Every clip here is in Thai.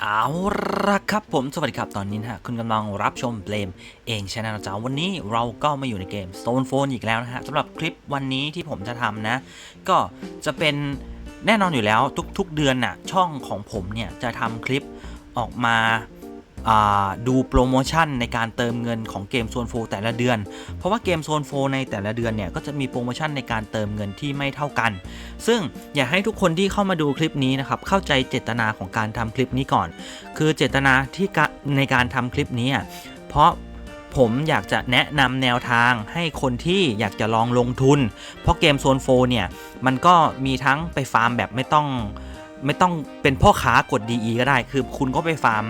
เอาละครับผม สวัสดีครับ ตอนนี้นะฮะ คุณกำลังรับชมเบลมเองชาแนลจ้าวันนี้เราก็มาอยู่ในเกม Stone Phone อีกแล้วนะฮะสำหรับคลิปวันนี้ที่ผมจะทำนะ ก็จะเป็นแน่นอนอยู่แล้วทุก ๆ เดือนน่ะช่องของผมเนี่ย จะทำคลิปออกมา ดูโปรโมชั่นในการเติมเงินของเกมโซนโฟแต่ละเดือน เพราะว่าเกมโซนโฟในแต่ละเดือนเนี่ยก็จะมีโปรโมชั่นในการเติมเงินที่ไม่เท่ากัน ซึ่งอยากให้ทุกคนที่เข้ามาดูคลิปนี้นะครับเข้าใจเจตนาของการทำคลิปนี้ก่อน คือเจตนาที่ในการทำคลิปนี้เพราะผมอยากจะแนะนำแนวทางให้คนที่อยากจะลองลงทุน เพราะเกมโซนโฟเนี่ย มันก็มีทั้งไปฟาร์มแบบไม่ต้อง ไม่ต้องเป็นพ่อค้ากด DE ก็ได้ คือคุณก็ไปฟาร์ม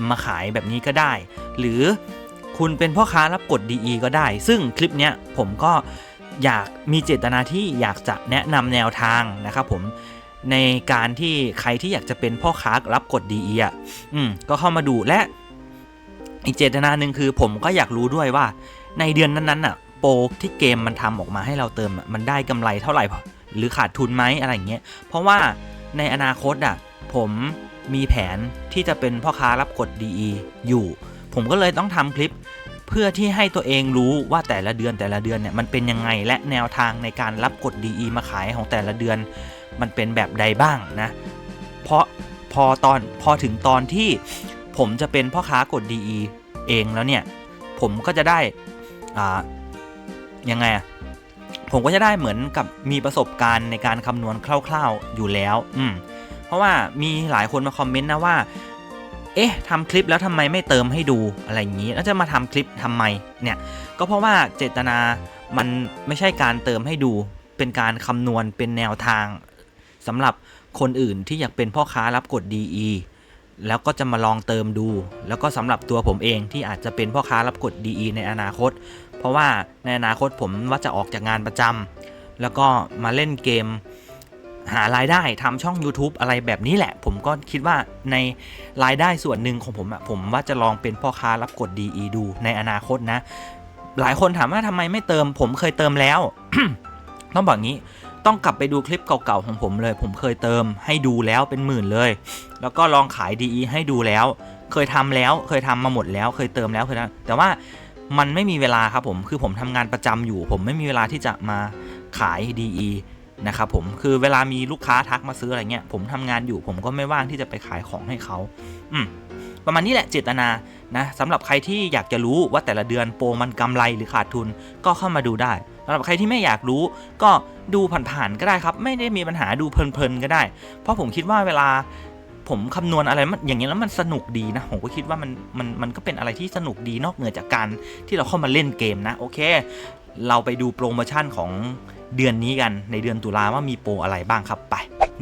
M มาขายแบบนี้ก็ได้ หรือคุณเป็นพ่อค้ารับกด DE ก็ได้ ซึ่งคลิปเนี้ยผมก็อยากมีเจตนาที่อยากจะแนะนำแนวทางนะครับผมในการที่ใครที่อยากจะเป็นพ่อค้ารับกด DE อะอืมก็เข้ามาดูและอีกเจตนาหนึ่งคือผมก็อยากรู้ด้วยว่า ในเดือนนั้นๆอะโปรที่เกมมันทำออกมาให้เราเติมมันได้กำไรเท่าไหร่หรือขาดทุนไหมอะไรอย่างเงี้ยเพราะว่า ในอนาคตอะผมมีแผนที่จะเป็นพ่อค้ารับกด DE อยู่ ผมก็เลยต้องทำคลิปเพื่อที่ให้ตัวเองรู้ว่าแต่ละเดือนแต่ละเดือนเนี่ยมันเป็นยังไงและแนวทางในการรับกด DE มาขายของแต่ละเดือน มันเป็นแบบใดบ้างนะ เพราะพอตอนพอถึงตอนที่ผมจะเป็นพ่อค้ากด DE เองแล้วเนี่ย ผมก็จะได้อ่ายังไงอะ ผมก็จะได้เหมือนกับมีประสบการณ์ในการคำนวณคร่าวๆอยู่แล้ว อืม เพราะว่ามีหลายคนมาคอมเมนต์นะว่า เอ๊ะทำคลิปแล้วทำไมไม่เติมให้ดูอะไรอย่างนี้ แล้วจะมาทำคลิปทำไม เนี่ย ก็เพราะว่าเจตนามันไม่ใช่การเติมให้ดู เป็นการคำนวณเป็นแนวทางสำหรับคนอื่นที่อยากเป็นพ่อค้ารับกด DE แล้วก็จะมาลองเติมดู แล้วก็สำหรับตัวผมเองที่อาจจะเป็นพ่อค้ารับกด DE ในอนาคต เพราะว่าในอนาคตผมว่าจะออกจากงานประจำแล้วก็มาเล่นเกมหารายได้ทำช่อง YouTube อะไรแบบนี้แหละ ผมก็คิดว่าในรายได้ส่วนหนึ่งของผมอะผมว่าจะลองเป็นพ่อค้ารับกด DE ดู ในอนาคตนะ หลายคนถามว่าทำไมไม่เติม ผมเคยเติมแล้ว ต้องบอกงี้ต้องกลับไปดูคลิปเก่าๆของผมเลย ผมเคยเติมให้ดูแล้วเป็นหมื่นเลย แล้วก็ลองขาย DE ให้ดูแล้ว เคยทำแล้วเคยทำมาหมดแล้ว เคยเติมแล้วเคยทำแต่ว่า มันไม่มีเวลาครับผมคือผมทำงานประจำอยู่ ผมไม่มีเวลาที่จะมาขาย DE นะครับผมคือเวลามีลูกค้าทักมาซื้ออะไรเงี้ยผมทำงานอยู่ผมก็ไม่ว่างที่จะไปขายของให้เขาอืมประมาณนี้แหละเจตนานะสำหรับใครที่อยากจะรู้ว่าแต่ละเดือนโปรมันกำไรหรือขาดทุนก็เข้ามาดูได้สำหรับใครที่ไม่อยากรู้ก็ดูผ่านๆก็ได้ครับ ไม่ได้มีปัญหาดูเพลินๆก็ได้ เพราะผมคิดว่าเวลา ผมคำนวณอะไรมันอย่างนี้ยแล้วมันสนุกดีนะ ผมก็คิดว่ามันมันมันก็เป็นอะไรที่สนุกดีนอกเหนือจากการที่เราเข้ามาเล่นเกมนะ โอเค เราไปดูโปรโมชั่นของเดือนนี้กันในเดือนตุลาว่ามีโปรอะไรบ้างครับไป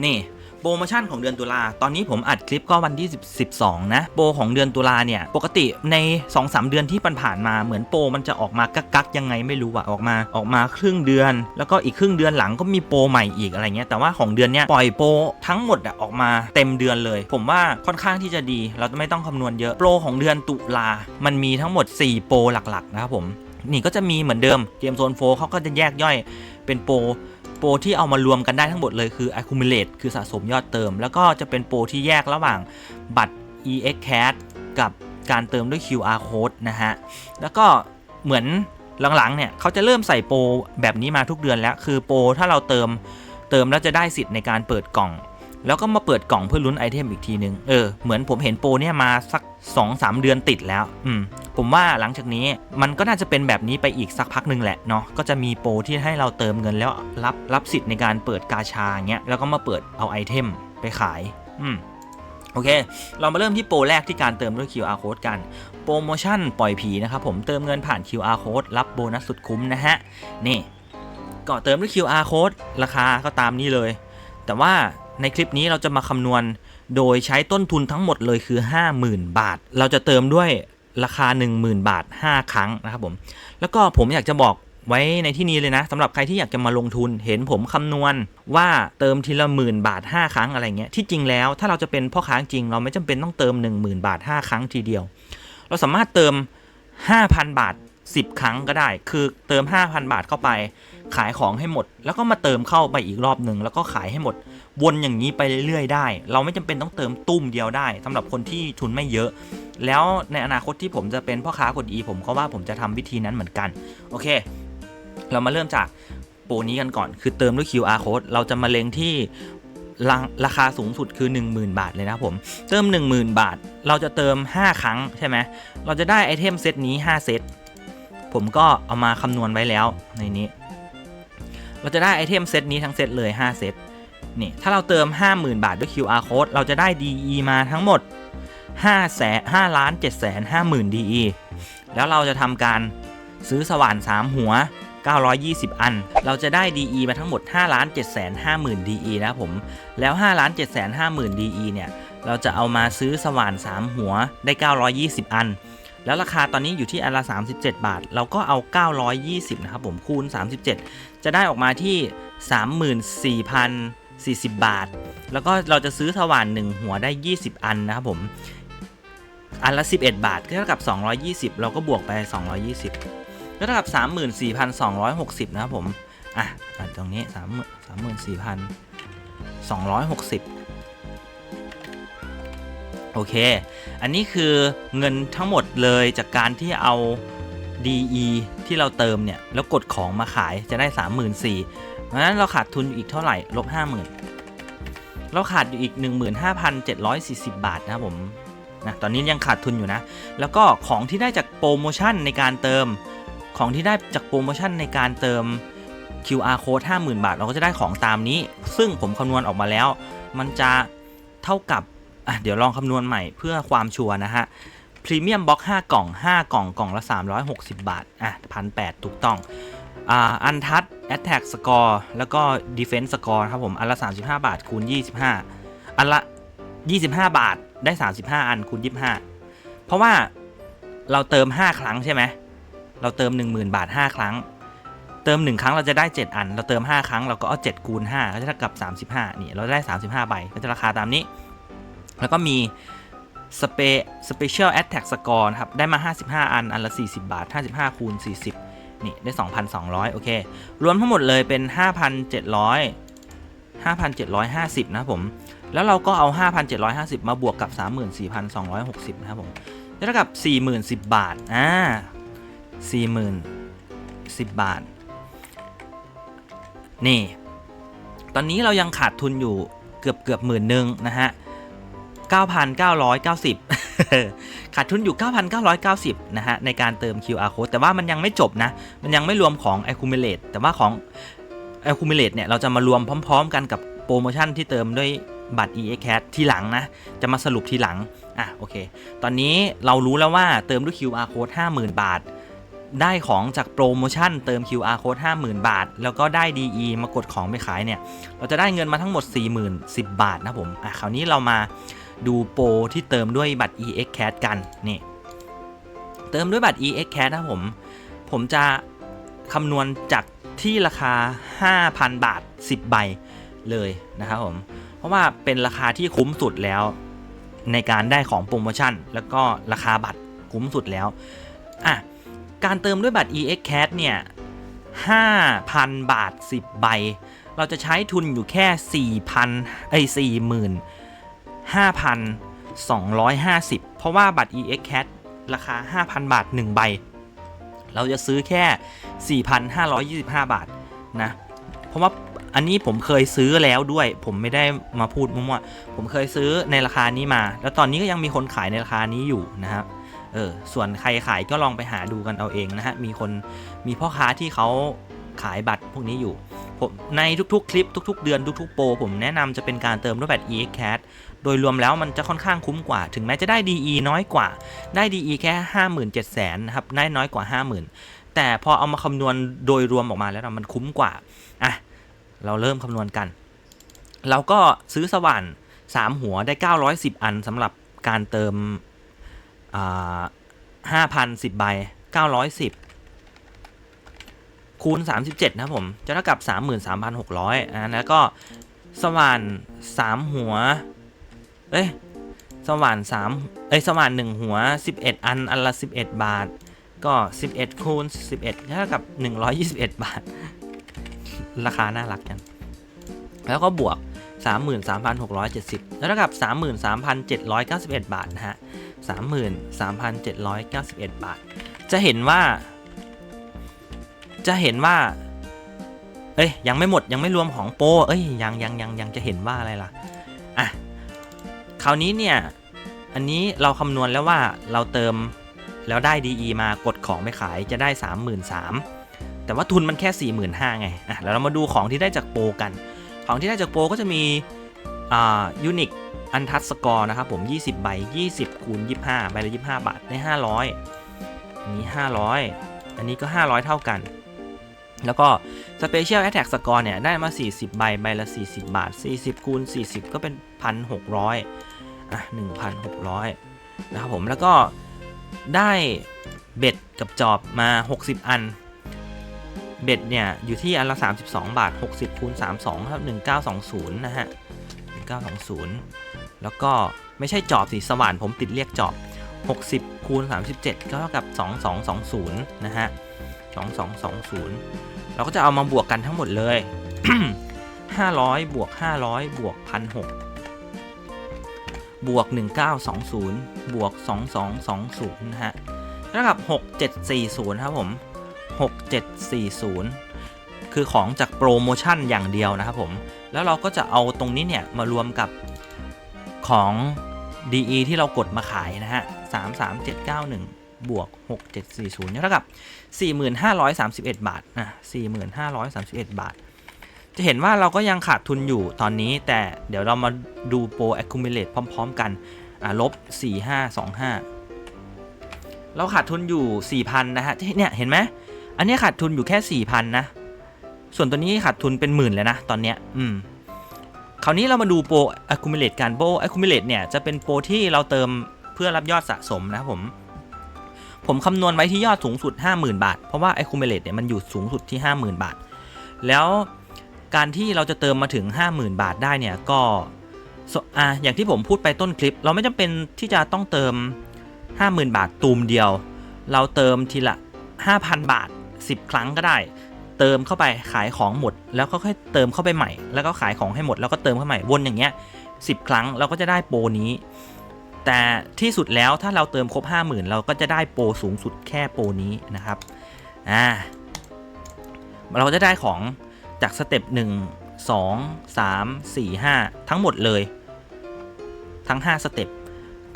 นี่ โปรโมชั่นของเดือนตุลา ตอนนี้ผมอัดคลิปก็วันที่ 12 นะ โปรของเดือนตุลาเนี่ย ปกติใน 2-3 เดือนที่ผ่านมา เหมือนโปรมันจะออกมากักๆยังไงไม่รู้อะออกมา ออกมาครึ่งเดือน แล้วก็อีกครึ่งเดือนหลังก็มีโปรใหม่อีกอะไรเงี้ย แต่ว่าของเดือนเนี้ยปล่อยโปรทั้งหมดอะออกมาเต็มเดือนเลย ผมว่าค่อนข้างที่จะดี เราไม่ต้องคำนวณเยอะ โปรของเดือนตุลา มันมีทั้งหมด 4 โปรหลักๆนะครับผม นี่ก็จะมีเหมือนเดิม เกมโซนโฟเขาก็จะแยกย่อยเป็นโปร โปรที่เอามารวมกันได้ทั้งหมดเลยคือ accumulate คือสะสมยอดเติม แล้วก็จะเป็นโปรที่แยกระหว่างบัตร EX Cash กับการเติมด้วย QR code นะฮะ แล้วก็เหมือนหลังๆเนี่ยเขาจะเริ่มใส่โปรแบบนี้มาทุกเดือนแล้ว คือโปรถ้าเราเติมเติมแล้วจะได้สิทธิ์ในการเปิดกล่อง แล้วก็มาเปิดกล่องเพื่อลุ้นไอเทมอีกทีนึง เออ เหมือนผมเห็นโปรเนี่ยมาสัก 2-3 เดือนติดแล้ว อืม ผมว่าหลังจากนี้มันก็น่าจะเป็นแบบนี้ไปอีกสักพักหนึ่งแหละเนาะ ก็จะมีโปรที่ให้เราเติมเงินแล้วรับรับสิทธิ์ในการเปิดกาชาเงี้ย แล้วก็มาเปิดเอาไอเทมไปขาย อืม โอเค เรามาเริ่มที่โปรแรกที่การเติมด้วย QR code กัน โปรโมชั่นปล่อยผีนะครับผม เติมเงินผ่าน QR code รับโบนัสสุดคุ้มนะฮะ นี่ ก็เติมด้วย QR code ราคาก็ตามนี้เลย แต่ว่า ในคลิปนี้เราจะมาคำนวณโดยใช้ต้นทุนทั้งหมดเลยคือ 50,000 บาท เราจะเติมด้วยราคา 10,000 บาท 5 ครั้งนะครับผมแล้วก็ผมอยากจะบอกไว้ในที่นี้เลยนะสำหรับใครที่อยากจะมาลงทุนเห็นผมคำนวณว่าเติมทีละหมื่นบาท 5 ครั้งอะไรเงี้ยที่จริงแล้วถ้าเราจะเป็นพ่อค้าจริง เราไม่จำเป็นต้องเติม 10,000 บาท 5 ครั้งทีเดียว เราสามารถเติม 5,000 บาท 10 ครั้งก็ได้ คือเติม 5,000 บาทเข้าไป ขายของให้หมด แล้วก็มาเติมเข้าไปอีกรอบหนึ่งแล้วก็ขายให้หมด วนอย่างนี้ไปเรื่อยๆได้ เราไม่จำเป็นต้องเติมตุ้มเดียวได้สำหรับคนที่ทุนไม่เยอะ แล้วในอนาคตที่ผมจะเป็นพ่อค้ากด E ผมก็ว่าผมจะทำวิธีนั้นเหมือนกัน โอเค เรามาเริ่มจากโปรนี้กันก่อน คือเติมด้วย QR code เราจะมาเล็งที่ราราคาสูงสุดคือ 10,000 บาทเลยนะผม เติม 10,000 บาท เราจะเติม 5 ครั้งใช่ไหม เราจะได้ไอเทมเซตนี้ 5 เซต ผมก็เอามาคำนวณไว้แล้วในนี้ เราจะได้ไอเทมเซตนี้ทั้งเซตเลย 5 เซต นี่ถ้าเราเติม 50,000 บาทด้วย QR code เราจะได้ DE มาทั้งหมด5แสน5ล้าน7แสน50,000 DE แล้วเราจะทำการซื้อสว่าน 3 หัว 920 อัน เราจะได้ DE มาทั้งหมด5ล้าน7แสน50,000 DE นะครับผม แล้ว5ล้าน7แสน50,000 DE เนี่ย เราจะเอามาซื้อสว่าน 3 หัวได้ 920 อัน แล้วราคาตอนนี้อยู่ที่อันละ 37 บาท เราก็เอา 920 นะครับผมคูณ 37 จะได้ออกมาที่ 40 บาท แล้วก็เราจะซื้อสว่าน 1 หัวได้ 20 อันนะครับผม อันละ 11 บาทก็เท่ากับ 220 เราก็บวกไป 220 ก็เท่ากับ 34,260 นะครับผม อะอะตรงนี้34,260โอเค อันนี้คือเงินทั้งหมดเลยจากการที่เอา DE ที่เราเติมเนี่ย แล้วกดของมาขายจะได้ 34,000 เพราะฉะนั้นเราขาดทุนอยู่อีกเท่าไหร่ลบ50,000 เราขาดอยู่อีก 15,740 บาทนะครับผมนะตอนนี้ยังขาดทุนอยู่นะ แล้วก็ของที่ได้จากโปรโมชั่นในการเติม ของที่ได้จากโปรโมชั่นในการเติม QR code 50,000 บาท เราก็จะได้ของตามนี้ ซึ่งผมคำนวณออกมาแล้ว มันจะเท่ากับเดี๋ยวลองคำนวณใหม่เพื่อความชัวร์นะฮะพรีเมียมบ็อก5กล่อง 5 กล่องกล่องละ 360 บาท อะพันแถูกต้อง อันทัชแอตแทกสกอร์แล้วก็ดีเฟนส์สกอร์ครับผมอันละ 35 บาทคูณ 25 อันละ 25 บาทได้ 35 อันคูณ 25 เพราะว่าเราเติม 5 ครั้งใช่ไหมเราเติม 10,000 บาท 5 ครั้ง เติม 1 ครั้งเราจะได้ 7 อัน เราเติม 5 ครั้งเราก็เอา7คูณ5ก็จะเท่ากับ 35 นี่เราได้ 35 ใบก็จะราคาตามนี้ แล้วก็มีสเปสเปเชียลแอตแทกสกอร์ครับ ได้มา 55 อัน อันละ 40 บาท 55 คูณ 40 นี่ได้ 2,200 โอเค รวมทั้งหมดเลยเป็น 5,700 5,750 นะครับผม แล้วเราก็เอา 5,750 มาบวกกับ 34,260 นะครับผมจะเท่ากับ 40,010 บาท อ่า40,010 บาท นี่ ตอนนี้เรายังขาดทุนอยู่เกือบเกือบหมื่นหนึ่งนะฮะ 9,990 ขาดทุนอยู่ 9,990 นะฮะ ในการเติม QR code แต่ว่ามันยังไม่จบนะ มันยังไม่รวมของ accumulate แต่ว่าของ accumulate เนี่ย เราจะมารวมพร้อม ๆ กันกับโปรโมชั่นที่เติมด้วยบัตร EA Cat ทีหลังนะ จะมาสรุปทีหลัง อะ โอเค ตอนนี้เรารู้แล้วว่าเติมด้วย QR code 50,000 บาท ได้ของจากโปรโมชั่นเติม QR code 50,000 บาท แล้วก็ได้ DE มากดของไปขายเนี่ย เราจะได้เงินมาทั้งหมด 40,010 บาทนะผม อะ คราวนี้เรามา ดูโปรที่เติมด้วยบัตร EX Cat กันนี่เติมด้วยบัตร EX Cat นะผม ผมจะคำนวณจากที่ราคา 5,000 บาท 10 ใบเลยนะครับผม เพราะว่าเป็นราคาที่คุ้มสุดแล้วในการได้ของโปรโมชั่น แล้วก็ราคาบัตรคุ้มสุดแล้วอะการเติมด้วยบัตร EX Cat เนี่ย 5,000 บาท 10 ใบ เราจะใช้ทุนอยู่แค่ 4,000ไอ้40,000 5,250 เพราะว่าบัตร EX Cat ราคา 5,000 บาท 1 ใบ เราจะซื้อแค่ 4,525 บาทนะ เพราะว่าอันนี้ผมเคยซื้อแล้วด้วย ผมไม่ได้มาพูดมั่วๆผมเคยซื้อในราคานี้มา แล้วตอนนี้ก็ยังมีคนขายในราคานี้อยู่นะครับเออส่วนใครขายก็ลองไปหาดูกันเอาเองนะฮะ มีคนมีพ่อค้าที่เขาขายบัตรพวกนี้อยู่ผมในทุกๆ คลิปทุก ๆ เดือนทุก ๆ โปรผมแนะนำจะเป็นการเติมด้วยบัตร EX Cat โดยรวมแล้วมันจะค่อนข้างคุ้มกว่า ถึงแม้จะได้ DE น้อยกว่า ได้ DE แค่ 57,000นะครับ ได้น้อยกว่า 50,000 แต่พอเอามาคำนวณโดยรวมออกมาแล้วมันคุ้มกว่า อะ เราเริ่มคำนวณกัน เราก็ซื้อสว่าน 3 หัวได้ 910 อันสำหรับการเติมอ่า5,010ใบ910คูณ37นะครับผม จะเท่ากับ33,600อ่าแล้วก็สว่าน3หัว เอ้ยสว่าน3เอ้ยสว่าน1หัว 11 อัน อันละ 11 บาท ก็ 11 คูณ 11เท่ากับ 121 บาท ราคาน่ารักกัน แล้วก็บวก 33,670 แล้วเท่ากับ 33,791 บาท นะฮะ 33,791 บาท จะเห็นว่า จะเห็นว่า เอ้ย ยังไม่หมด ยังไม่รวมของโป เอ้ย ยังยังยังยังจะเห็นว่าอะไรล่ะ อะ ราวนี้เนี่ย อันนี้เราคำนวณแล้วว่าเราเติมแล้วได้ DE มากดของไปขายจะได้ 33,000แต่ว่าทุนมันแค่45,000ไงอะแล้วเรามาดูของที่ได้จากโปรกัน ของที่ได้จากโปรก็จะมีอ่ายูนิคอันทัชสกอร์นะครับผม 20 ใบ 20 คูณ 25 ใบละ 25 บาท ได้ 500 อันนี้ 500 อันนี้ก็ 500 เท่ากัน แล้วก็ Special Attack Score เนี่ย ได้มา 40 ใบ ใบละ 40 บาท 40 คูณ 40 ก็เป็น 1,600 อะ1,600 นะครับผมแล้วก็ได้เบ็ดกับจอบมา 60 อัน เบ็ดเนี่ย อยู่ที่อันละ 32 บาท 60คูณ32 ครับ 1920 นะฮะ 1920 แล้วก็ไม่ใช่จอบสิสว่านผมติดเรียกจอบ 60คูณ37 ก็เท่ากับ 2220 นะฮะ 2220 เราก็จะเอามาบวกกันทั้งหมดเลย 500 บวก 500 บวก 1,600 บวก 1920 บวก 2220 นะฮะเท่ากับ 6740 ครับผม 6740 คือของจากโปรโมชั่นอย่างเดียวนะครับผม แล้วเราก็จะเอาตรงนี้เนี่ย มารวมกับของ DE ที่เรากดมาขายนะฮะ 33791 บวก 6740เท่ากับ 4531 บาทนะ4531 บาท จะเห็นว่าเราก็ยังขาดทุนอยู่ตอนนี้ แต่เดี๋ยวเรามาดูโปร accumulate พร้อม ๆ กันอ่าลบ 4525 เราขาดทุนอยู่ 4,000 นะฮะเนี่ยเห็นไหมอันนี้ขาดทุนอยู่แค่ 4,000 นะ ส่วนตัวนี้ขาดทุนเป็นหมื่นเลยนะ ตอนเนี้ยอืมคราวนี้เรามาดูโปร accumulate กันโปร accumulate เนี่ยจะเป็นโปรที่เราเติมเพื่อรับยอดสะสมนะผมผมคำนวณไว้ที่ยอดสูงสุด 50,000 บาท เพราะว่า accumulate เนี่ยมันอยู่สูงสุดที่ 50,000 บาท แล้ว การที่เราจะเติมมาถึง 50,000 บาทได้เนี่ยก็อะอย่างที่ผมพูดไปต้นคลิป เราไม่จำเป็นที่จะต้องเติม 50,000 บาทตูมเดียว เราเติมทีละ 5,000 บาท 10 ครั้งก็ได้ เติมเข้าไปขายของหมด แล้วก็ค่อยเติมเข้าไปใหม่ แล้วก็ขายของให้หมดแล้วก็เติมเข้าใหม่วนอย่างเงี้ย10 ครั้งเราก็จะได้โปรนี้ แต่ที่สุดแล้วถ้าเราเติมครบ 50,000 เราก็จะได้โปรสูงสุดแค่โปรนี้นะครับอ่าเราจะได้ของ จากสเต็ป1 2 3 4 5 ทั้งหมดเลย ทั้ง 5 สเต็ป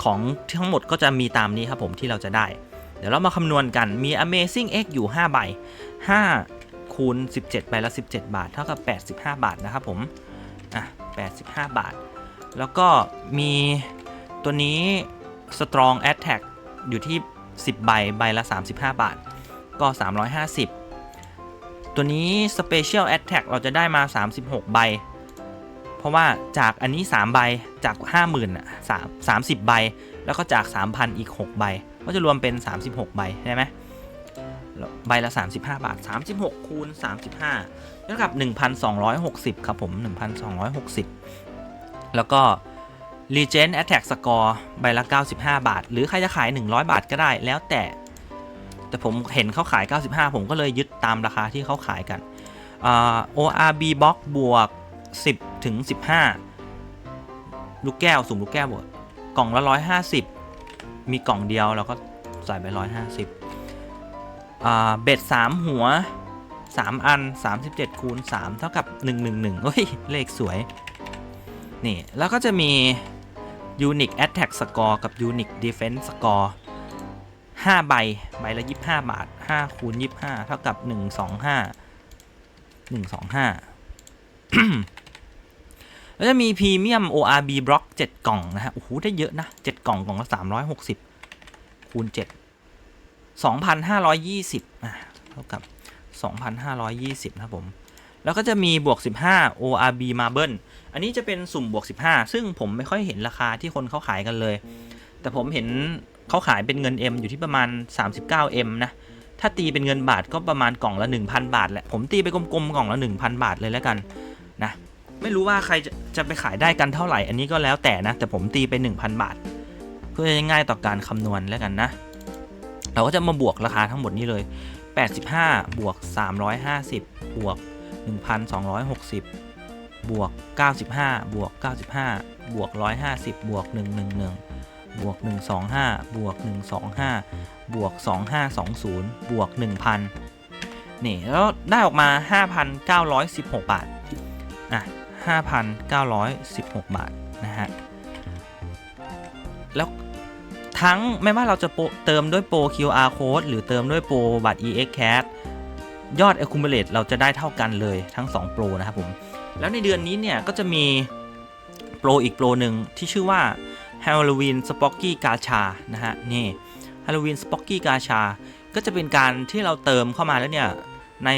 ของทั้งหมดก็จะมีตามนี้ครับผมที่เราจะได้ เดี๋ยวเรามาคำนวณกันมี Amazing X อยู่ 5 ใบ 5 คูณ 17 ใบละ 17 บาท เท่ากับ 85 บาทนะครับผมอะ85 บาท แล้วก็มีตัวนี้ Strong Attack อยู่ที่ 10 ใบ ใบละ 35 บาท ก็ 350 ตัวนี้ Special Attack เราจะได้มา 36 ใบ เพราะว่าจากอันนี้ 3 ใบจาก 50,000อะ3 30ใบ แล้วก็จาก 3,000 อีก 6 ใบ ก็จะรวมเป็น 36 ใบใช่ไหมใบละ 35 บาท 36 คูณ 35เท่ากับ 1,260 ครับผม 1,260 แล้วก็ Legend Attack Score ใบละ 95 บาท หรือใครจะขาย 100 บาทก็ได้แล้วแต่ แต่ผมเห็นเขาขาย 95 ผมก็เลยยึดตามราคาที่เขาขายกัน ORB Box บวก 10 ถึง 15 ลูกแก้วสุ่มลูกแก้วบวกกล่องละ 150 มีกล่องเดียวเราก็ใส่ไป 150อ่าเบ็ด 3 หัว 3 อัน 37 คูณ 3 เท่ากับ 111 เฮ้ย เลขสวย นี่ แล้วก็จะมี Unique Attack Score กับ Unique Defense Score 5 ใบ ใบละ 25 บาท5คูณ25 เท่ากับ 125 125 แล้วจะมี Premium ORB Block 7กล่องนะฮะ โอ้โห ได้เยอะนะ 7 กล่องกล่องละ 360 คูณ 7 2,520อะเท่ากับ 2,520 นะครับผม แล้วก็จะมีบวก 15 ORB Marble อันนี้จะเป็นสุ่มบวก 15 ซึ่งผมไม่ค่อยเห็นราคาที่คนเขาขายกันเลย แต่ผมเห็น เขาขายเป็นเงิน M อยู่ที่ประมาณ 39M นะ ถ้าตีเป็นเงินบาทก็ประมาณกล่องละ 1,000 บาทแหละ ผมตีไปกลมๆกล่องละ 1,000 บาทเลยแล้วกันนะ ไม่รู้ว่าใครจะจะไปขายได้กันเท่าไหร่ อันนี้ก็แล้วแต่นะ แต่ผมตีไป 1,000 บาท เพื่อจะง่ายต่อการคำนวณแล้วกันนะ เราก็จะมาบวกราคาทั้งหมดนี้เลย 85 บวก 350 บวก 1,260 บวก 95 บวก 95 บวก 150 บวก 111 บวก 125 บวก 125 บวก 2520 บวก 1,000 นี่ แล้วได้ออกมา 5,916 บาท อะ 5,916 บาท นะฮะ แล้วทั้งไม่ว่าเราจะโปเติมด้วยโปร QR code หรือเติมด้วยโปรบัตร EX Cash ยอด accumulate เราจะได้เท่ากันเลยทั้ง 2 โปรนะครับผม แล้วในเดือนนี้เนี่ยก็จะมีโปรอีกโปรหนึ่งที่ชื่อว่า Halloween Spocky Gacha นะฮะ นี่ Halloween Spocky Gacha ก็จะเป็นการที่เราเติมเข้ามาแล้วเนี่ย ใน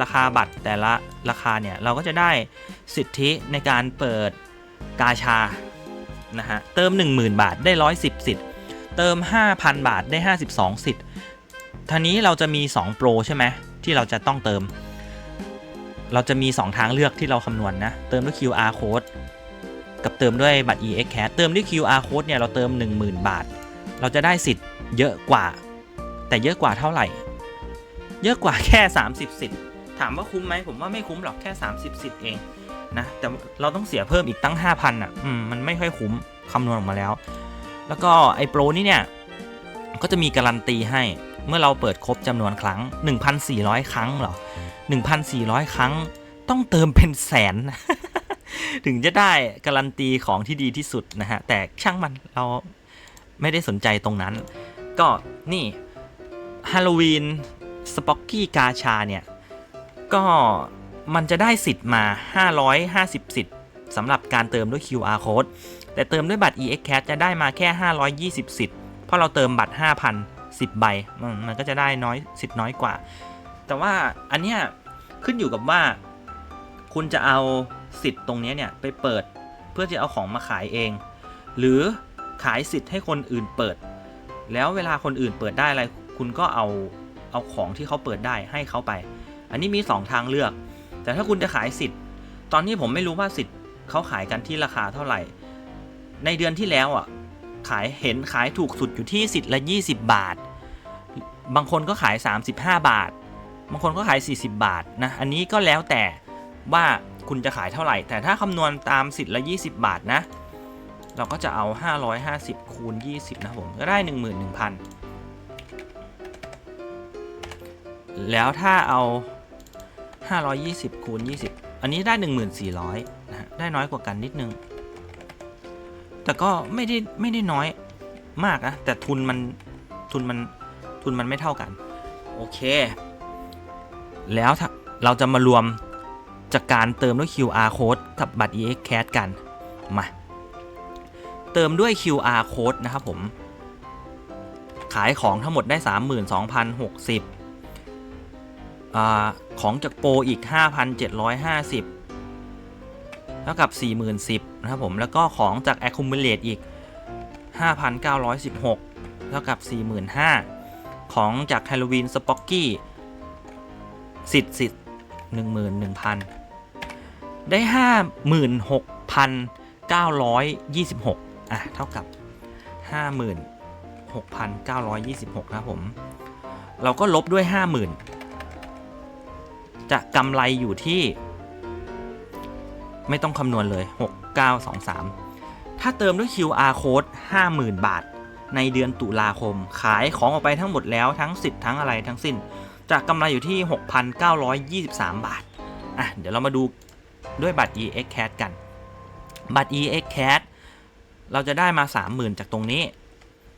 ราคาบัตรแต่ละราคาเนี่ย เราก็จะได้สิทธิในการเปิดกาชา นะฮะ เติม 10,000 บาทได้ 110 สิทธิ์ เติม 5,000 บาทได้ 52 สิทธิ์ทีนี้เราจะมี 2 โปรใช่ไหมที่เราจะต้องเติม เราจะมี 2 ทางเลือกที่เราคำนวณนะเติมด้วย QR code กับเติมด้วยบัตร EX Cash เติมด้วย QR code เนี่ยเราเติม 10,000 บาท เราจะได้สิทธิ์เยอะกว่า แต่เยอะกว่าเท่าไหร่ เยอะกว่าแค่ 30 สิทธิ์ถามว่าคุ้มไหมผมว่าไม่คุ้มหรอกแค่ 30 สิทธิ์เองนะแต่เราต้องเสียเพิ่มอีกตั้ง 5,000อะอืมมันไม่ค่อยคุ้มคำนวณออกมาแล้ว แล้วก็ไอ้โปรนี่เนี่ยก็จะมีการันตีให้เมื่อเราเปิดครบจำนวนครั้ง 1,400 ครั้งหรอ 1,400 ครั้งต้องเติมเป็นแสน ถึงจะได้การันตีของที่ดีที่สุดนะฮะ แต่ช่างมันเราไม่ได้สนใจตรงนั้น ก็นี่ฮาโลวีนสป็อกกี้กาชาเนี่ย ก็มันจะได้สิทธิ์มา 550 สิทธิ์สำหรับการเติมด้วย QR code แต่เติมด้วยบัตร EX Cash จะได้มาแค่ 520 สิทธิ์เพราะเราเติมบัตร 5,000 10 ใบ มันมันก็จะได้น้อยสิทธิ์น้อยกว่า แต่ว่าอันเนี้ยขึ้นอยู่กับว่าคุณจะเอา สิทธิ์ตรงนี้เนี่ยไปเปิดเพื่อจะเอาของมาขายเอง หรือขายสิทธิ์ให้คนอื่นเปิด แล้วเวลาคนอื่นเปิดได้อะไร คุณก็เอาเอาของที่เขาเปิดได้ให้เขาไป อันนี้มี 2 ทางเลือก แต่ถ้าคุณจะขายสิทธิ์ ตอนนี้ผมไม่รู้ว่าสิทธิ์เขาขายกันที่ราคาเท่าไหร่ ในเดือนที่แล้วอะขายเห็นขายถูกสุดอยู่ที่สิทธิ์ละ 20 บาท บางคนก็ขาย 35 บาท บางคนก็ขาย 40 บาทนะ อันนี้ก็แล้วแต่ว่า คุณจะขายเท่าไหร่ แต่ถ้าคำนวณตามสิทธิ์ละ 20 บาทนะ เราก็จะเอา 550 คูณ 20 นะผม ก็ได้ 11,000 แล้วถ้าเอา 520 คูณ 20 อันนี้ได้ 1400 นะได้น้อยกว่ากันนิดนึง แต่ก็ไม่ได้ไม่ได้น้อยมากนะแต่ทุนมันทุนมันทุนมันไม่เท่ากัน โอเค แล้วถ้าเราจะมารวม จากการเติมด้วย QR code กับบัตร EX Cash กัน มา เติมด้วย QR code นะครับผม ขายของทั้งหมดได้ 32,060อของจากโปรอีก 5,750 เท่ากับ 40,010นะครับผม แล้วก็ของจาก Accumulate อีก 5,916 เท่ากับ 45,000 ของจาก Halloween Spocky สิทธิ์สิทธิ์11,000 ได้ 56,926 อะ เท่ากับ 56,926 นะครับผม เราก็ลบด้วย 50,000 จะกำไรอยู่ที่ ไม่ต้องคำนวณเลย 6923 ถ้าเติมด้วย QR code 50,000 บาท ในเดือนตุลาคม ขายของออกไปทั้งหมดแล้วทั้งสิทธิ์ทั้งอะไรทั้งสิ้น จะกำไรอยู่ที่ 6,923 บาท อะ เดี๋ยวเรามาดู ด้วยบัตร EX c a s กัน บัตร EX c a s เราจะได้มา 30,000 จากตรงนี้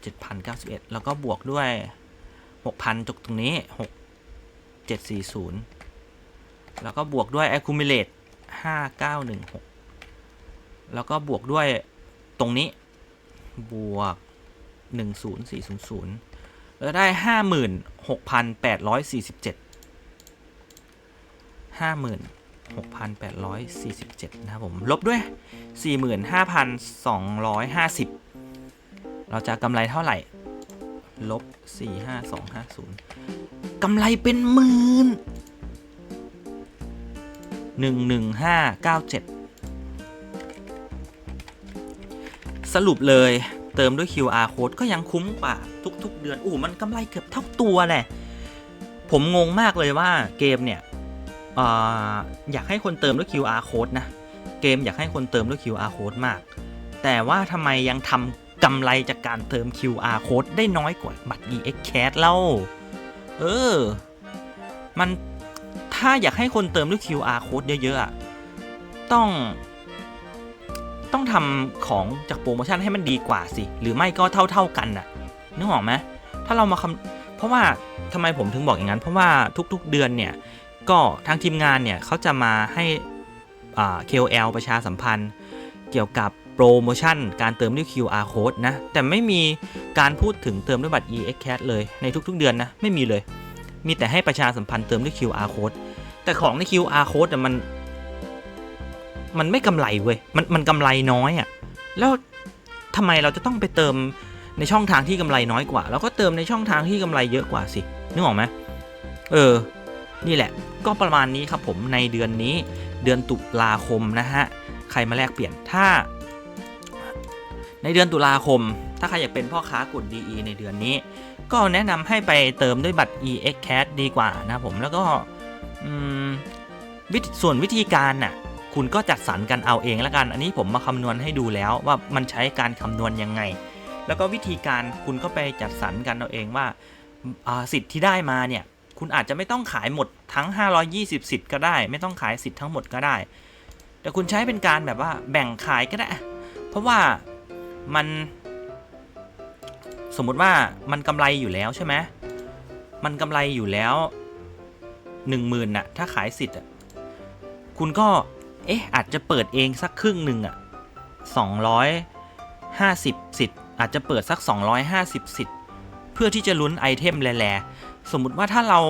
7,091 แล้วก็บวกด้วย 6,000จากตรงนี้ 6740 แล้วก็บวกด้วย accumulate 5916 แล้วก็บวกด้วยตรงนี้บวก 10400แล้วได้ 56,847 50,000 6,847 นะครับผม ลบด้วย 45,250 เราจะกำไรเท่าไหร่ ลบ 45250กำไรเป็นหมื่น11597 สรุปเลยเติมด้วย QR code ก็ยังคุ้มกว่าทุก ๆ เดือนอู้มันกำไรเกือบเท่าตัวแหละ ผมงงมากเลยว่าเกมเนี่ย อยากให้คนเติมด้วย QR code นะ เกมอยากให้คนเติมด้วย QR code มาก แต่ว่าทำไมยังทำกำไรจากการเติม QR code ได้น้อยกว่าบัตร EX Cash เล่า เออ มันถ้าอยากให้คนเติมด้วย QR code เยอะๆอะต้อง ต้องทำของจากโปรโมชั่นให้มันดีกว่าสิ หรือไม่ก็เท่าๆกันน่ะ นึกออกไหมถ้าเรามาคำเพราะว่าทำไมผมถึงบอกอย่างนั้น เพราะว่าทุกๆเดือนเนี่ย ก็ทางทีมงานเนี่ยเขาจะมาให้ KOL ประชาสัมพันธ์ เกี่ยวกับโปรโมชั่นการเติมด้วย QR code นะ แต่ไม่มีการพูดถึงเติมด้วยบัตร EX Cash เลยในทุกๆเดือนนะ ไม่มีเลย มีแต่ให้ประชาสัมพันธ์เติมด้วย QR code แต่ของใน QR code มัน มันไม่กำไรเว้ย มันมันกำไรน้อยอะ่ะ แล้วทำไมเราจะต้องไปเติมในช่องทางที่กำไรน้อยกว่า แล้วก็เติมในช่องทางที่กำไรเยอะกว่าสิ นึกออกไหมเออ นี่แหละก็ประมาณนี้ครับผมในเดือนนี้เดือนตุลาคมนะฮะใครมาแลกเปลี่ยนถ้า ในเดือนตุลาคม ถ้าใครอยากเป็นพ่อค้ากด DE ในเดือนนี้ ก็แนะนำให้ไปเติมด้วยบัตร EX Cash ดีกว่านะผมแล้วก็วิส่วนวิธีการน่ะคุณก็จัดสรรกันเอาเองแล้วกัน อันนี้ผมมาคำนวณให้ดูแล้วว่ามันใช้การคำนวณยังไง แล้วก็วิธีการคุณก็ไปจัดสรรกันเอาเองว่าอ่าสิทธิ์ที่ได้มาเนี่ย คุณอาจจะไม่ต้องขายหมดทั้ง 520 สิทธิ์ก็ได้ ไม่ต้องขายสิทธิ์ทั้งหมดก็ได้ แต่คุณใช้เป็นการแบบว่าแบ่งขายก็ได้ เพราะว่ามัน สมมุติว่ามันกำไรอยู่แล้วใช่ไหมมันกำไรอยู่แล้วหนึ่งหมื่นน่ะถ้าขายสิทธิ์อะคุณก็เอ๊ะอาจจะเปิดเองสักครึ่งหนึ่งอะสองร้อยห้าสิบสิทธิ์อาจจะเปิดสัก 250 สิทธิ์ เพื่อที่จะลุ้นไอเทมแร่ สมมุติว่าถ้าเรา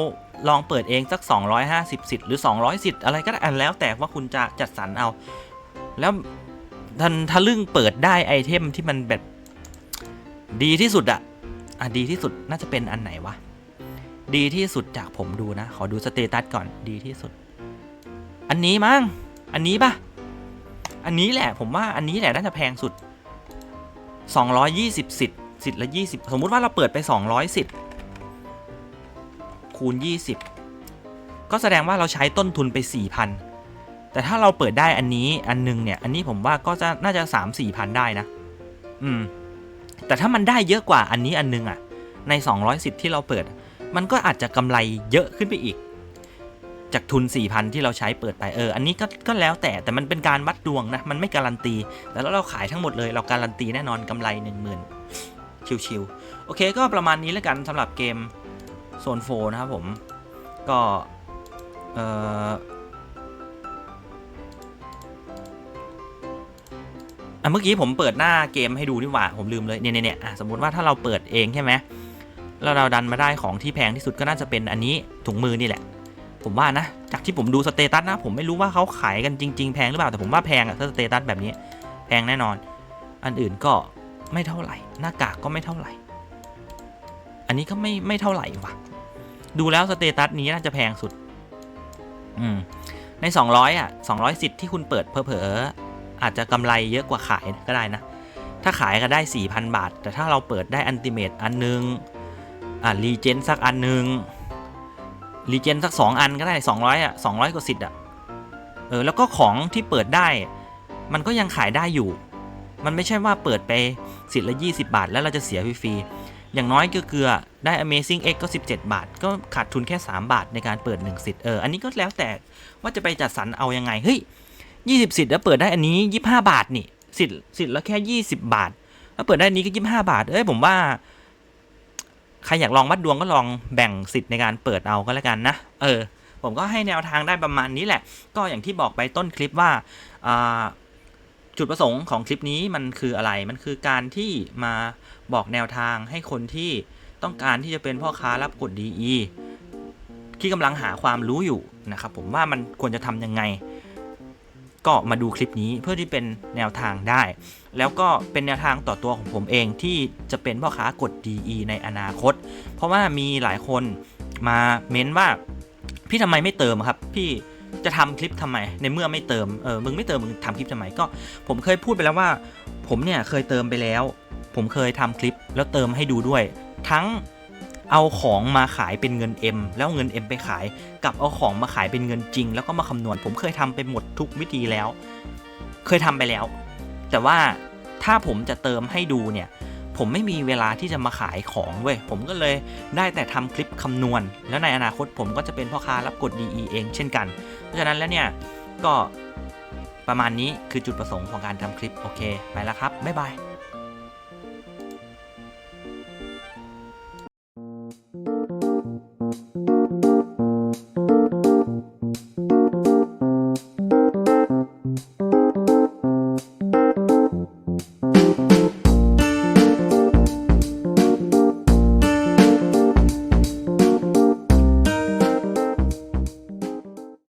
ลองเปิดเองสัก 250 สิทธิ์หรือ 200 สิทธิ์อะไรก็ได้อันแล้วแต่ว่าคุณจะจัดสรรเอา แล้วทันทะลึ่งเปิดได้ไอเทมที่มันแบบดีที่สุดอะอะดีที่สุดน่าจะเป็นอันไหนวะ ดีที่สุดจากผมดูนะ ขอดูสเตตัสก่อนดีที่สุด อันนี้มั้งอันนี้ปะอันนี้แหละผมว่าอันนี้แหละน่าจะแพงสุด 220 สิทธิ์สิทธิ์ละ 20 สมมุติว่าเราเปิดไป 200 สิทธิ์ คูณ 20 ก็แสดงว่าเราใช้ต้นทุนไป 4,000 แต่ถ้าเราเปิดได้อันนี้อันนึงเนี่ย อันนี้ผมว่าก็จะน่าจะ3 4พันได้นะ อืม แต่ถ้ามันได้เยอะกว่าอันนี้อันนึงอะใน200ทธิ์ที่เราเปิด มันก็อาจจะกำไรเยอะขึ้นไปอีก จากทุน 4,000 ที่เราใช้เปิดไปเออ อันนี้ก็ก็แล้วแต่แต่มันเป็นการวัดดวงนะ มันไม่การันตี แต่แล้วเราขายทั้งหมดเลยเราการันตีแน่นอนกำไร 10,000ชิวๆโอเคก็ประมาณนี้แล้วกันสำหรับเกม โซนโฟนะครับผม ก็ เอออะเมื่อกี้ผมเปิดหน้าเกมให้ดูนี่หว่า ผมลืมเลยเนี่ยเนี่ยอะสมมติว่าถ้าเราเปิดเองใช่ไหมแล้วเราดันมาได้ของที่แพงที่สุดก็น่าจะเป็นอันนี้ถุงมือนี่แหละ ผมว่านะ จากที่ผมดูสเตตัสนะ ผมไม่รู้ว่าเขาขายกันจริง ๆ แพงหรือเปล่า แต่ผมว่าแพงอะถ้าสเตตัสแบบนี้ แพงแน่นอน อันอื่นก็ไม่เท่าไหร่ หน้ากากก็ไม่เท่าไหร่ อันนี้ก็ไม่ไม่เท่าไหร่ว่ะ ดูแล้วสเตตัสนี้น่าจะแพงสุด อืม ใน 200 อะ 200สิทธิ์ที่คุณเปิดเผลอๆอาจจะกำไรเยอะกว่าขายก็ได้นะ ถ้าขายก็ได้ 4,000 บาท แต่ถ้าเราเปิดได้อันติเมตอันนึง อ่ารีเจนสักอันนึงรีเจนสัก 2 อันก็ได้ 200 อะ 200 กว่าสิทธิ์อะ เออ แล้วก็ของที่เปิดได้ มันก็ยังขายได้อยู่ มันไม่ใช่ว่าเปิดไปสิทธิ์ละ 20 บาท แล้วเราจะเสียฟรีๆ อย่างน้อยก็เกลือได้ Amazing X ก็ 17 บาท ก็ขาดทุนแค่ 3 บาทในการเปิด 1 สิทธิ์เอออันนี้ก็แล้วแต่ว่าจะไปจัดสรรเอายังไงเฮ้ย20 สิทธิ์แล้วเปิดได้อันนี้ 25 บาทนี่สิทธิ์สิทธิ์และแค่ 20 บาท แล้วเปิดได้อันนี้ก็ 25 บาทเอ้ยผมว่าใครอยากลองวัดดวงก็ลองแบ่งสิทธิ์ในการเปิดเอาก็แล้วกันนะ เออ ผมก็ให้แนวทางได้ประมาณนี้แหละ ก็อย่างที่บอกไปต้นคลิปว่า จุดประสงค์ของคลิปนี้มันคืออะไร มันคือการที่มา บอกแนวทางให้คนที่ต้องการที่จะเป็นพ่อค้ารับกด DE ที่กำลังหาความรู้อยู่นะครับผมว่ามันควรจะทำยังไง ก็มาดูคลิปนี้เพื่อที่เป็นแนวทางได้ แล้วก็เป็นแนวทางต่อตัวของผมเองที่จะเป็นพ่อค้ากด DE ในอนาคต เพราะว่ามีหลายคนมาเม้นว่าพี่ทำไมไม่เติมครับ พี่จะทำคลิปทำไม ในเมื่อไม่เติม เออ มึงไม่เติม มึงทำคลิปทำไม ก็ ผมเคยพูดไปแล้วว่า ผมเนี่ยเคยเติมไปแล้ว ผมเคยทำคลิปแล้วเติมให้ดูด้วย ทั้งเอาของมาขายเป็นเงิน M แล้วเงิน M ไปขาย กับเอาของมาขายเป็นเงินจริง แล้วก็มาคำนวณ ผมเคยทำไปหมดทุกวิธีแล้ว เคยทำไปแล้ว แต่ว่าถ้าผมจะเติมให้ดูเนี่ย ผมไม่มีเวลาที่จะมาขายของเว้ย ผมก็เลยได้แต่ทำคลิปคำนวณ แล้วในอนาคตผมก็จะเป็นพ่อค้ารับกด DE เองเช่นกัน เพราะฉะนั้นแล้วเนี่ยก็ประมาณนี้คือจุดประสงค์ของการทำคลิปโอเคไปแล้วครับบ๊ายบาย